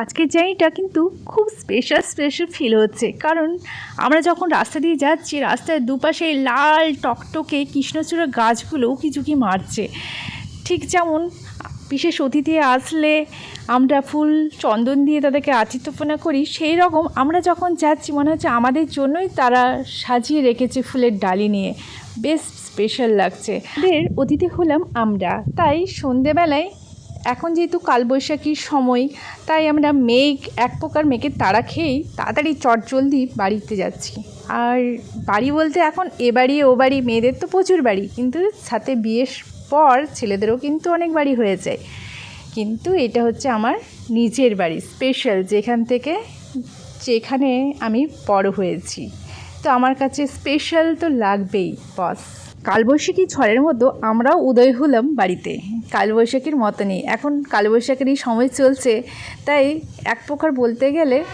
আজকের জার্নিটা কিন্তু খুব স্পেশাল স্পেশাল ফিল হচ্ছে। কারণ আমরা যখন রাস্তা দিয়ে যাচ্ছি, রাস্তার দুপাশে লাল টকটকে কৃষ্ণচূড়া গাছগুলো উকি ঝুঁকি মারছে। ঠিক যেমন বিশেষ অতিথি আসলে আমরা ফুল চন্দন দিয়ে তাদেরকে আতিথ্যপনা করি, সেই রকম আমরা যখন যাচ্ছি, মনে হচ্ছে আমাদের জন্যই তারা সাজিয়ে রেখেছে ফুলের ডালি নিয়ে। বেশ স্পেশাল লাগছে। এদের অতিথি হলাম আমরা। তাই সন্ধেবেলায় এখন যেহেতু কালবৈশাখীর সময়, তাই আমরা মেঘ, এক প্রকার মেঘের তাড়া খেয়েই তাড়াতাড়ি চটজলদি বাড়িতে যাচ্ছি। আর বাড়ি বলতে এখন এ বাড়ি, ও বাড়ি, মেয়েদের তো প্রচুর বাড়ি, কিন্তু সাথে বিয়ের পর ছেলেদেরও কিন্তু অনেক বাড়ি হয়ে যায়। কিন্তু এটা হচ্ছে আমার নিজের বাড়ি স্পেশাল যেখান থেকে, যেখানে আমি বড় হয়েছি। তো আমার কাছে স্পেশাল তো লাগবেই বস কালবৈশাখী ঝড়ের মতো আমরাও উদয় হলাম বাড়িতে। কালবৈশাখীর মতনই। এখন কালবৈশাখীরই সময় চলছে, তাই এক প্রকার বলতে গেলে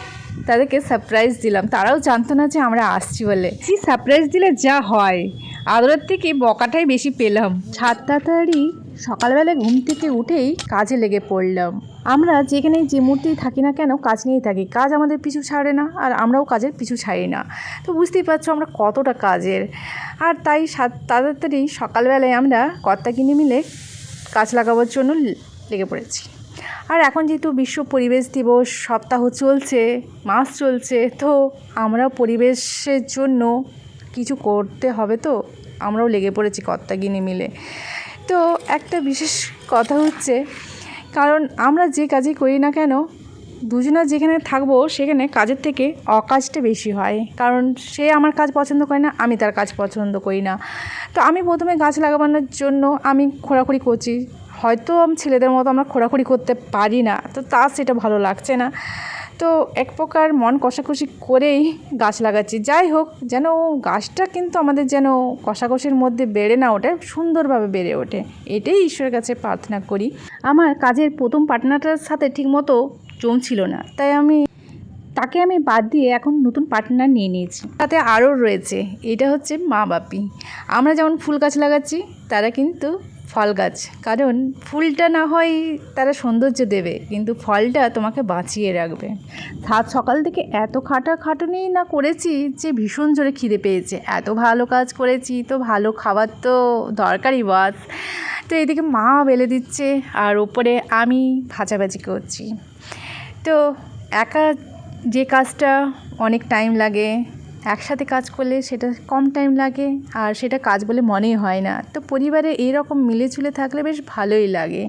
তাদেরকে সারপ্রাইজ দিলাম। তারাও জানতো না যে আমরা আসছি বলে। কি সারপ্রাইজ দিলে যা হয়। আদরের থেকে বকাটাই বেশি পেলাম। সাত তাড়াতাড়ি সকালবেলা ঘুম থেকে উঠেই কাজে লেগে পড়লাম। আমরা যেখানে যে মুহূর্তেই থাকি না কেন কাজ নিয়েই থাকি। কাজ আমাদের পিছু ছাড়ে না আর আমরাও কাজের পিছু ছাড়ি না। তো বুঝতেই পারছ আমরা কতটা কাজের। আর তাই সাত, তাড়াতাড়ি সকালবেলায় আমরা কর্তা কিনে মিলে গাছ লাগাবার জন্য লেগে পড়েছি। আর এখন যেহেতু বিশ্ব পরিবেশ দিবস, সপ্তাহ চলছে, মাস চলছে, তো আমরাও পরিবেশের জন্য কিছু করতে হবে তো, আমরাও লেগে পড়েছি কর্তাগিনি মিলে। তো একটা বিশেষ কথা হচ্ছে কারণ আমরা যে কাজই করি না কেন, দুজনা যেখানে থাকব সেখানে কাজের থেকে অকাজটা বেশি হয়। কারণ সে আমার কাজ পছন্দ করে না, আমি তার কাজ পছন্দ করি না। তো আমি প্রথমে গাছ লাগানোর জন্য আমি খোঁড়াখুড়ি করছি। হয়তো ছেলেদের মতো আমরা খোঁড়াখুড়ি করতে পারি না, তো তার সেটা ভালো লাগছে না। তো এক প্রকার মন কষাকষি করেই গাছ লাগাচ্ছি। যাই হোক, যেন গাছটা কিন্তু আমাদের যেন কষাকষির মধ্যে বেড়ে না ওঠে, সুন্দরভাবে বেড়ে ওঠে। এটাই ঈশ্বরের কাছে প্রার্থনা করি। আমার কাজের প্রথম পার্টনারটার সাথে ঠিকমতো জমছিল না, তাই আমি তাকে আমি বাদ দিয়ে এখন নতুন পার্টনার নিয়ে নিয়েছি। তাতে আরও রয়েছে, এটা হচ্ছে মা বাপি। আমরা যেমন ফুল গাছ লাগাচ্ছি, তারা কিন্তু ফল গাছ কারণ ফুলটা না হয় তারা সৌন্দর্য দেবে, কিন্তু ফলটা তোমাকে বাঁচিয়ে রাখবে। সাত সকাল থেকে এত খাটা খাটুনি না করেছি যে ভীষণ জোরে খিদে পেয়েছে। এত ভালো কাজ করেছি, তো ভালো খাবার তো দরকারই বাস তো এদিকে মা বেলে দিচ্ছে, আর ওপরে আমি ভাজাভাজি করছি। তো একা যে কাজটা অনেক টাইম লাগে একসাথে কাজ করলে সেটা কম টাইম লাগে আর সেটা কাজ বলে মনেই হয় না। তো পরিবারে এরকম মিলেঝুলে থাকলে বেশ ভালোই লাগে।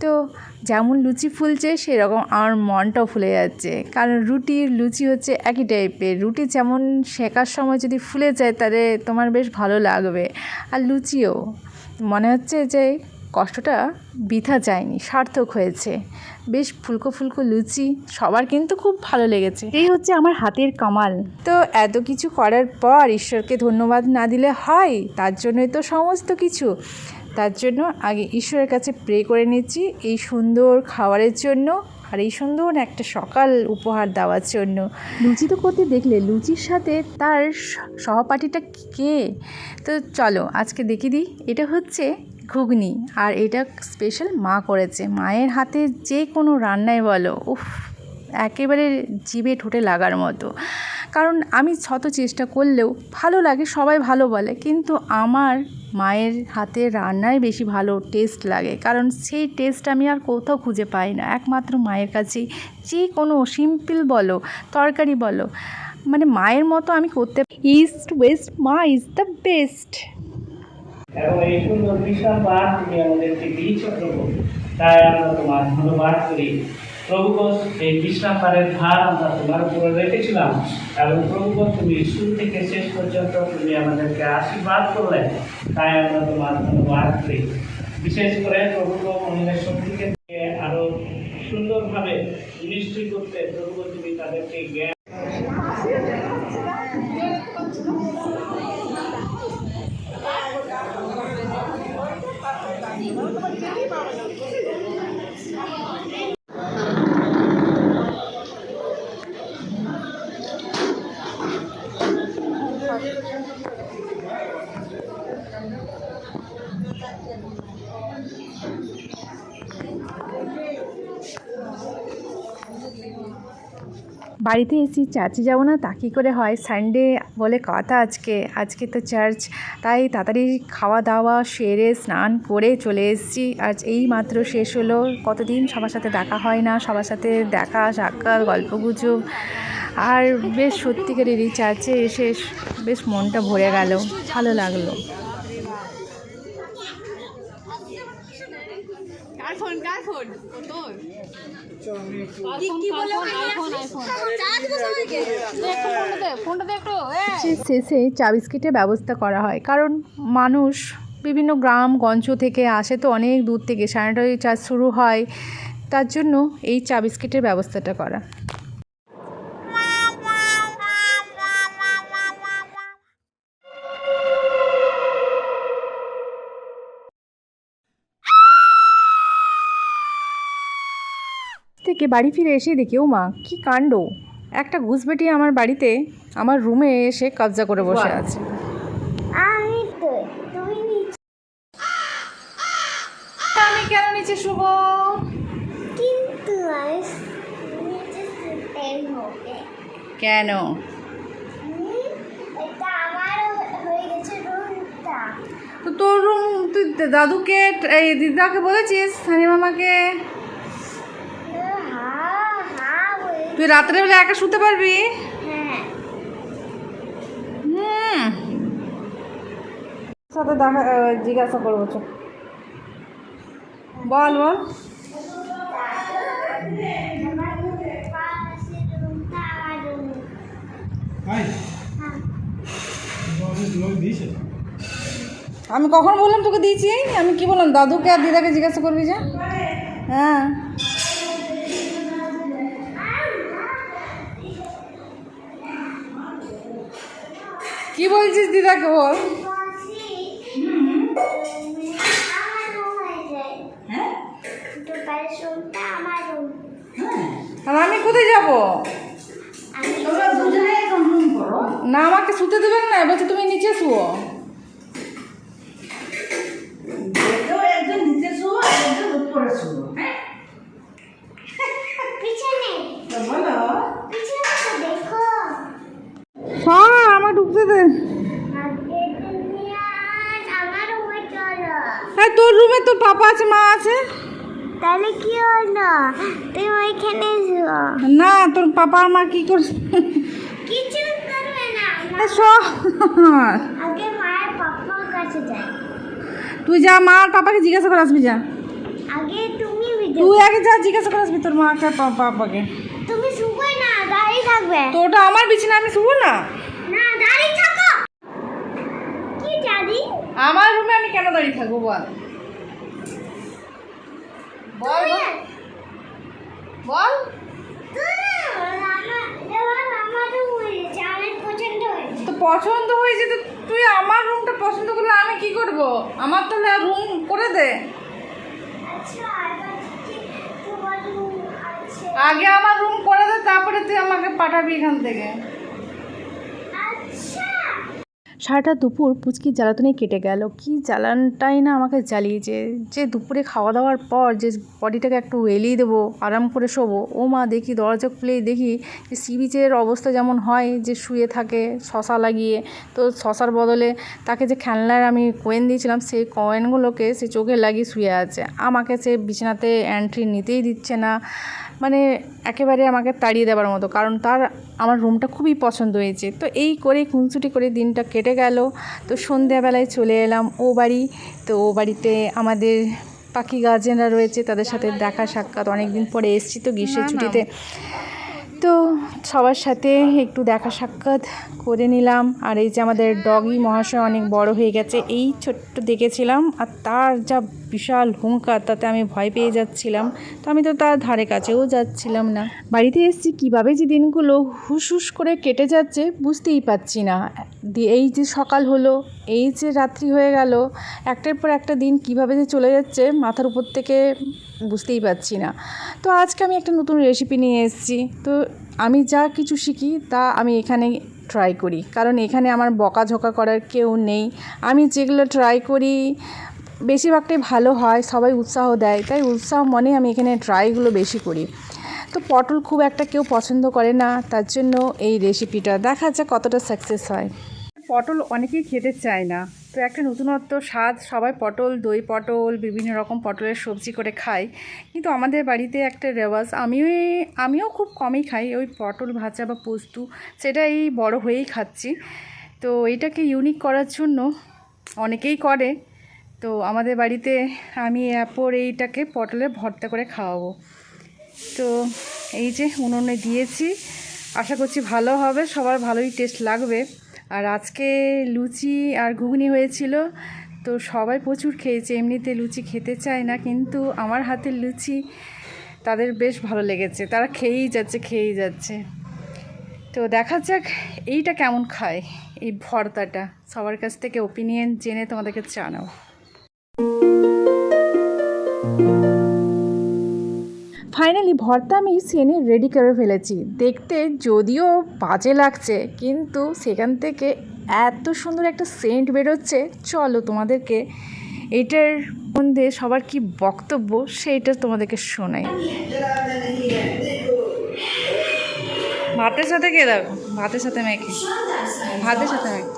তো যেমন লুচি ফুলছে, সেরকম আমার মনটাও ফুলে যাচ্ছে। কারণ রুটির লুচি হচ্ছে একই টাইপের রুটি যেমন শেখার সময় যদি ফুলে যায়, তাহলে তোমার বেশ ভালো লাগবে। আর লুচিও। মনে হচ্ছে যে কষ্টটা বৃথা যায়নি সার্থক হয়েছে। বেশ ফুলকো ফুলকো লুচি সবার কিন্তু খুব ভালো লেগেছে। এই হচ্ছে আমার হাতের কামাল। তো এত কিছু করার পর ঈশ্বরকে ধন্যবাদ না দিলে হয়? তার জন্যই তো সমস্ত কিছু। তার জন্য আগে ঈশ্বরের কাছে প্রে করে নিচ্ছি এই সুন্দর খাবারের জন্য আর এই সুন্দর একটা সকাল উপহার দেওয়ার জন্য। লুচি তো করতে দেখলে লুচির সাথে তার সহপাঠীটা কে? তো চলো আজকে দেখিয়ে দিই এটা হচ্ছে ঘুগনি। আর এটা স্পেশাল মা করেছে। মায়ের হাতে যে কোনো রান্নায় বলো, উফ, একেবারে জিভে ঠোঁটে লাগার মতো। কারণ আমি শত চেষ্টা করলেও ভালো লাগে, সবাই ভালো বলে। কিন্তু আমার মায়ের হাতে রান্নায় বেশি ভালো টেস্ট লাগে। কারণ সেই টেস্ট আমি আর কোথাও খুঁজে পাই না। একমাত্র মায়ের কাছেই যে কোনো সিম্পল বলো, তরকারি বলো মানে মায়ের মতো আমি করতে east west ma is the best এবং এই সুন্দর বিশাল পাঠ তুমি আমাদেরকে দিয়েছ, প্রভু। তাই আমরা তোমার ধন্যবাদ করি। প্রভুগণ এই বিশ্রাম পারের ভার আমরা তোমার উপরে রেখেছিলাম। এবং প্রভুগণ তুমি শুরু থেকে শেষ পর্যন্ত তুমি আমাদেরকে আশীর্বাদ করলে। তাই আমরা তোমার ধন্যবাদ করি। বিশেষ করে প্রভুগণ আমাদের শক্তিকে দিয়ে আরও সুন্দরভাবে মিনিস্ট্রি করতে প্রভুগণ তুমি তাদেরকে জ্ঞান Thank you. বাড়িতে এসেছি চার্চে যাব না? তা কী করে হয়? সানডে বলে কথা আজকে। আজকে তো চার্চ। তাই তাড়াতাড়ি খাওয়া দাওয়া সেরে, স্নান করে চলে এসেছি। আজ এই মাত্র শেষ হলো। কতদিন সবার সাথে দেখা হয় না? সবার সাথে দেখা, সাক্ষাৎ, গল্পগুজব। আর বেশ সত্যিকারের এই চার্চে এসে বেশ মনটা ভরে গেল। ভালো লাগল। কার ফোন কার ফোন তোর শেষে চা বিস্কিটের ব্যবস্থা করা হয়। কারণ মানুষ বিভিন্ন গ্রাম গঞ্জ থেকে আসে তো অনেক দূর থেকে। স্যানিটারি চার্জ শুরু হয়। তার জন্য এই চা বিস্কিটের ব্যবস্থাটা করা। থেকে বাড়ি ফিরে এসে দেখি ও মা কী কাণ্ড। একটা ঘুষবেটি আমার বাড়িতে আমার রুমে এসে কবজা করে বসে আছে। আমি তো তুমি নিচে আমি কেন নিচে শুভ কিন্তু কেন? হয়ে তো তোর রুম তুই দাদুকে এই দিদাকে বলেছিস সানি মামাকে? তুই রাত্রেবেলা একা শুতে পারবি? হুম। সাথে দেখা জিজ্ঞাসা করব বল বল. আমি কখন বললাম তোকে দিয়েছি? আমি কি বললাম? দাদুকে আর দিদাকে জিজ্ঞাসা করবি যে? হ্যাঁ। কি বলছিস দিদাকে বল? রুম হয়ে। আর আমি কোথায় যাব? না আমাকে শুতে দেবেন না বলছে তুমি নিচে শুও পিছনে পিছনে তো দেখো হ্যাঁ আমার ঢুকতে দে। হ্যাঁ তোর রুমে তোর পাপা আছে মা আছে। তাহলে কি হলো? তুমি ওইখানে না তোর পাপা আর মা কি করছে? কিছু করবে না আগে মায়ের পাপার কাছে যাই। তুই যা মা আর পাপাকে জিজ্ঞাসা করে আসবি যা। আগে তুমি তুই আগে যা জিজ্ঞাসা করে আসবি তোর মাকে আর পা- পাপাকে। তুমি শুবে না দাঁড়িয়ে থাকবে। তো ওটা আমার বিছানা আমি শুবো না না দাঁড়িয়ে থাকো কি দাদি আমার রুমে আমি কেন দাঁড়িয়ে থাকব বল? বল তো পছন্দ হয়েছে, তো তুই আমার রুমটা পছন্দ করলে আমি কি করব? আমার তাহলে রুম করে দে। আগে আমার রুম করে দে, তারপরে তুই আমাকে পাঠাবি এখান থেকে। সারাটা দুপুর পুচকির জ্বালাতনে কেটে গেল। কি জ্বালানটাই না আমাকে জ্বালিয়েছে। যে দুপুরে খাওয়া দাওয়ার পর যে বডিটাকে একটু এলিয়ে দেবো, আরাম করে শোবো, ও মা দেখি দরজা খুলেই দেখি যে সি বিচের অবস্থা যেমন হয়, যে শুয়ে থাকে শশা লাগিয়ে। তো শশার বদলে তাকে যে খেলনার আমি কয়েন দিয়েছিলাম, সেই কয়েনগুলোকে সে চোখে লাগিয়ে শুয়ে আছে। আমাকে সে বিছানাতে এন্ট্রি নিতেই দিচ্ছে না। মানে একেবারে আমাকে তাড়িয়ে দেওয়ার মতো। কারণ তার আমার রুমটা খুবই পছন্দ হয়েছে। তো এই করে খুনসুটি করে দিনটা কেটে গেল। তো সন্ধ্যাবেলায় চলে এলাম ও বাড়ি। তো ও বাড়িতে আমাদের পাখি গার্জেনরা রয়েছে তাদের সাথে দেখা সাক্ষাৎ। অনেক দিন পরে এসেছি তো গ্রীষ্মের ছুটিতে। তো সবার সাথে একটু দেখা সাক্ষাৎ করে নিলাম। আর এই যে আমাদের ডগি মহাশয় অনেক বড় হয়ে গেছে, এই ছোট্ট দেখেছিলাম আর তার যা বিশাল হুঙ্কার, তাতে আমি ভয় পেয়ে যাচ্ছিলাম। তো আমি তো তার ধারে কাছেও যাচ্ছিলাম না। বাড়িতে এসেছি, কীভাবে যে দিনগুলো হুস হুস করে কেটে যাচ্ছে বুঝতেই পারছি না। এই যে সকাল হলো, এই যে রাত্রি হয়ে গেল, একটার পর একটা দিন কীভাবে যে চলে যাচ্ছে, মাথার উপর থেকে বুঝতেই পারছি না। তো আজকে আমি একটা নতুন রেসিপি নিয়ে এসেছি। তো আমি যা কিছু শিখি তা আমি এখানে ট্রাই করি। কারণ এখানে আমার বকাঝকা করার কেউ নেই। আমি যেগুলো ট্রাই করি, বেশিরভাগটাই ভালো হয়, সবাই উৎসাহ দেয়। তাই উৎসাহ মনে আমি এখানে ট্রাইগুলো বেশি করি। তো পটল খুব একটা কেউ পছন্দ করে না। তার জন্য এই রেসিপিটা দেখা যাক কতটা সাকসেস হয়। পটল অনেকেই খেতে চায় না। তো একটা নতুনত্ব, স্বাদ, সবাই পটল, দই পটল, বিভিন্ন রকম পটলের সবজি করে খায়। কিন্তু আমাদের বাড়িতে একটা রেওয়াজ, আমিও আমিও খুব কমই খাই ওই পটল ভাজা বা পোস্ত, সেটা এই বড় হয়েই খাচ্ছি। তো এটাকে ইউনিক করার জন্য অনেকেই করে। তো আমাদের বাড়িতে আমি অ্যাপোর এইটাকে পটলের ভর্তা করে খাওয়াবো। তো এই যে উনুনে দিয়েছি, আশা করছি ভালো হবে, সবার ভালোই টেস্ট লাগবে। আর আজকে লুচি আর ঘুগনি হয়েছিল, তো সবাই প্রচুর খেয়েছে, এমনিতে লুচি খেতে চায় না, কিন্তু আমার হাতের লুচি তাদের বেশ ভালো লেগেছে, তারা খেয়েই যাচ্ছে খেয়েই যাচ্ছে। তো দেখা যাক এইটা কেমন খায়, এই ভর্তাটা। সবার কাছ থেকে ওপিনিয়ন জেনে তোমাদেরকে জানাও। ফাইনালি ভর্তা আমি সেনে রেডি করে ফেলেছি। দেখতে যদিও বাজে লাগছে, কিন্তু সেখান থেকে এত সুন্দর একটা সেন্ট বেরোচ্ছে। চলো তোমাদেরকে এটার মধ্যে সবার কি বক্তব্য সেইটা তোমাদেরকে শোনাই। ভাতের সাথে কে দেখো ভাতের সাথে মেখে। ভাতের সাথে মেখে।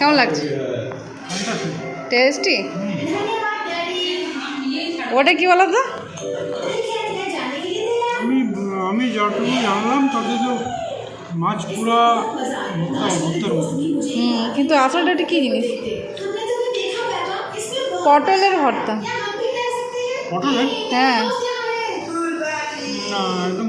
কেমন লাগছে? টেস্টি ওটা কি বলো তো? আমি আমি যতটুকু জানলাম তাতে তো মাছ পুরা হুম কিন্তু আসলটা ওটা কী জিনিস? পটলের ভর্তা। পটলের? হ্যাঁ। না একদম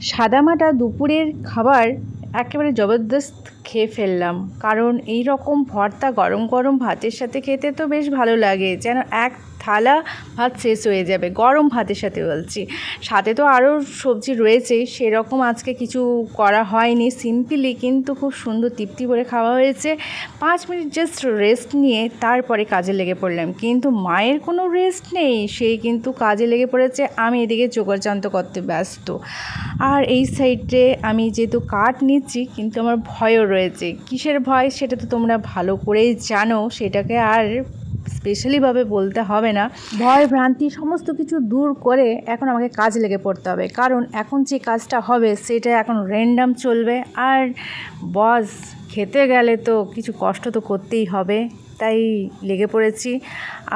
সাদামাটা দুপুরের খাবার একেবারে জবরদস্ত খেয়ে ফেললাম। কারণ এই রকম ভর্তা গরম গরম ভাতের সাথে খেতে তো বেশ ভালো লাগে। যেন এক থালা ভাত শেষ হয়ে যাবে। গরম ভাতের সাথে বলছি। সাথে তো আরও সবজি রয়েছেই সেরকম আজকে কিছু করা হয়নি। সিম্পলি কিন্তু খুব সুন্দর তৃপ্তি করে খাওয়া হয়েছে। পাঁচ মিনিট জাস্ট রেস্ট নিয়ে তারপরে কাজে লেগে পড়লাম। কিন্তু মায়ের কোনো রেস্ট নেই সেই কিন্তু কাজে লেগে পড়েছে, আমি এদিকে জোগাড়যন্ত্র করতে ব্যস্ত। আর এই সাইডে আমি যেহেতু কাঠ নিচ্ছি, কিন্তু আমার ভয়ও রয়েছে। কিসের ভয়? সেটা তো তোমরা ভালো করেই জানো, সেটাকে আর স্পেশালিভাবে বলতে হবে না। ভয়, ভ্রান্তি সমস্ত কিছু দূর করে এখন আমাকে কাজ লেগে পড়তে হবে। কারণ এখন যে কাজটা হবে, সেটা এখন র্যান্ডাম চলবে। আর বস খেতে গেলে তো কিছু কষ্ট তো করতেই হবে, তাই লেগে পড়েছি।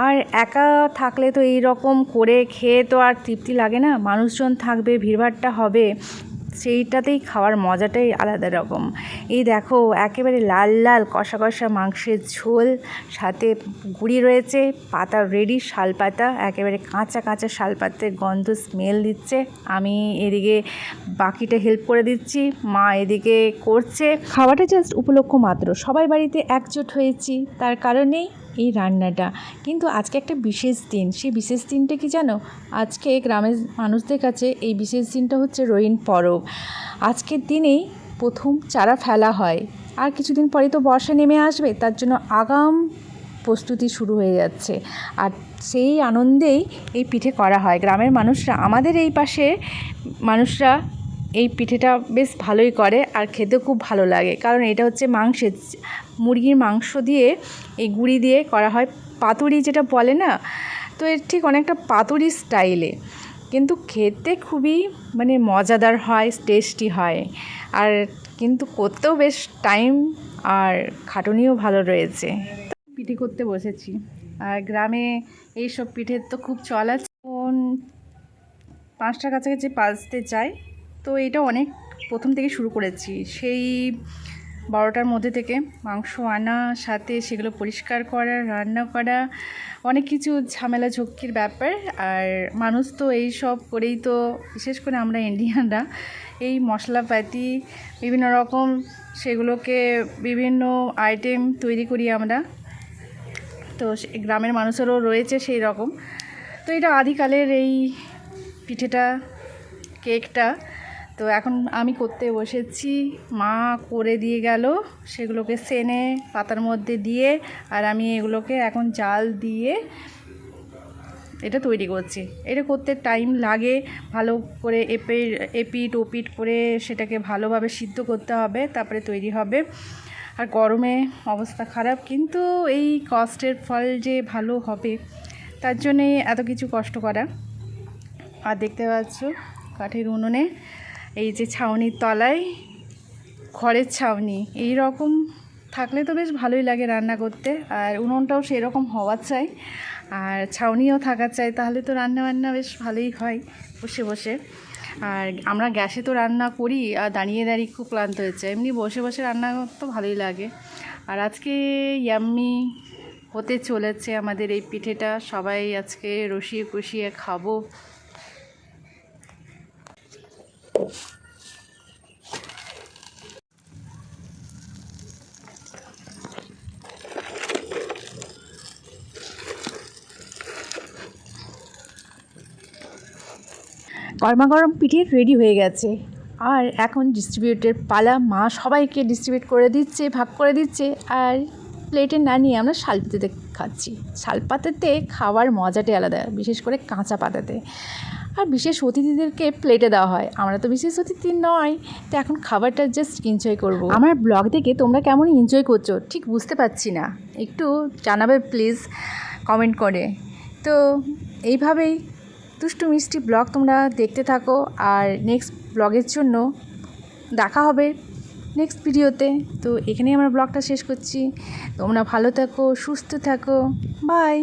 আর একা থাকলে তো এই রকম করে খেয়ে তো আর তৃপ্তি লাগে না। মানুষজন থাকবে, ভিড়ভাড়টা হবে। সেইটাতেই খাওয়ার মজাটাই আলাদা রকম। এই দেখো, একেবারে লাল লাল কষা কষা মাংসের ঝোল, সাথে গুঁড়ি রয়েছে, পাতা রেডি শাল পাতা, একেবারে কাঁচা কাঁচা শাল পাতার গন্ধ স্মেল দিচ্ছে। আমি এদিকে বাকিটা হেল্প করে দিচ্ছি, মা এদিকে করছে। খাওয়াটা জাস্ট উপলক্ষ মাত্র। সবাই বাড়িতে একজোট হয়েছি, তার কারণেই এই রান্নাটা। কিন্তু আজকে একটা বিশেষ দিন। সেই বিশেষ দিনটা কি জানো? আজকে গ্রামের মানুষদের কাছে এই বিশেষ দিনটা হচ্ছে রোহিণ পরব। আজকের দিনেই প্রথম চারা ফেলা হয়। আর কিছুদিন পরেই তো বর্ষা নেমে আসবে, তার জন্য আগাম প্রস্তুতি শুরু হয়ে যাচ্ছে। আর সেই আনন্দেই এই পিঠে করা হয়। গ্রামের মানুষরা, আমাদের এই পাশে মানুষরা এই পিঠেটা বেশ ভালোই করে আর খেতেও খুব ভালো লাগে। কারণ এটা হচ্ছে মাংসের মুরগির মাংস দিয়ে এই গুঁড়ি দিয়ে করা হয়। পাতুরি যেটা বলে না, তো এর ঠিক অনেকটা পাতুরি স্টাইলে। কিন্তু খেতে খুবই মানে মজাদার হয় টেস্টি হয়। আর কিন্তু করতেও বেশ টাইম আর খাটুনিও ভালো রয়েছে। পিঠে করতে বসেছি। আর গ্রামে এইসব পিঠের তো খুব চল আছে। পাঁচটার কাছাকাছি বাজতে চাই তো এটা অনেক প্রথম থেকে শুরু করেছি। সেই বারোটার মধ্যে থেকে মাংস আনা, সাথে সেগুলো পরিষ্কার করা, রান্না করা, অনেক কিছু ঝামেলা ঝক্কির ব্যাপার। আর মানুষ তো এই সব করেই তো, বিশেষ করে আমরা ইন্ডিয়ানরা, এই মশলাপাতি, বিভিন্ন রকম সেগুলোকে বিভিন্ন আইটেম তৈরি করি আমরা। তো গ্রামের মানুষেরও রয়েছে সেই রকম। তো এটা আদিকালের এই পিঠেটা, কেকটা তো এখন আমি করতে বসেছি। মা করে দিয়ে গেল, সেগুলোকে সেনে পাতার মধ্যে দিয়ে, আর আমি এগুলোকে এখন জাল দিয়ে এটা তৈরি করছি। এটা করতে টাইম লাগে, ভালো করে এপে, এপিট, ওপিট করে সেটাকে ভালোভাবে সিদ্ধ করতে হবে, তারপরে তৈরি হবে। আর গরমে অবস্থা খারাপ, কিন্তু এই কষ্টের ফল যে ভালো হবে, তার জন্যে এত কিছু কষ্ট করা। আর দেখতে পাচ্ছ কাঠের উনুনে এই যে ছাউনির তলায়, খড়ের ছাউনি এই রকম থাকলে তো বেশ ভালোই লাগে রান্না করতে। আর উনুনটাও সেরকম হওয়া চাই। আর ছাউনিও থাকা চাই, তাহলে তো রান্না বান্না বেশ ভালোই হয় বসে বসে। আর আমরা গ্যাসে তো রান্না করি, আর দাঁড়িয়ে দাঁড়িয়ে খুব ক্লান্ত হয়েছে এমনি বসে বসে রান্না করতে ভালোই লাগে। আর আজকে ইয়াম্মি হতে চলেছে আমাদের এই পিঠেটা। সবাই আজকে রসিয়ে কষিয়ে খাব। গরম পিঠে রেডি হয়ে গেছে। আর এখন ডিস্ট্রিবিউটের পালা, মা সবাইকে ডিস্ট্রিবিউট করে দিচ্ছে, ভাগ করে দিচ্ছে। আর প্লেটে না নিয়ে আমরা শাল শালপাতাতে খাচ্ছি। শালপাতাতে খাওয়ার মজাটাই আলাদা, বিশেষ করে কাঁচা পাতাতে। আর বিশেষ অতিথিদেরকে প্লেটে দেওয়া হয়। আমরা তো বিশেষ অতিথি নয়, তো এখন খাবারটা জাস্ট এনজয় করব। আমার ব্লগ দেখে তোমরা কেমন এনজয় করছ? ঠিক বুঝতে পারছি না। একটু জানাবে প্লিজ কমেন্ট করে। তো এইভাবেই দুষ্টু মিষ্টি ব্লগ তোমরা দেখতে থাকো আর নেক্সট ব্লগের জন্য দেখা হবে নেক্সট ভিডিওতে। তো এখানেই আমরা ব্লগটা শেষ করছি। তোমরা ভালো থাকো, সুস্থ থাকো। বাই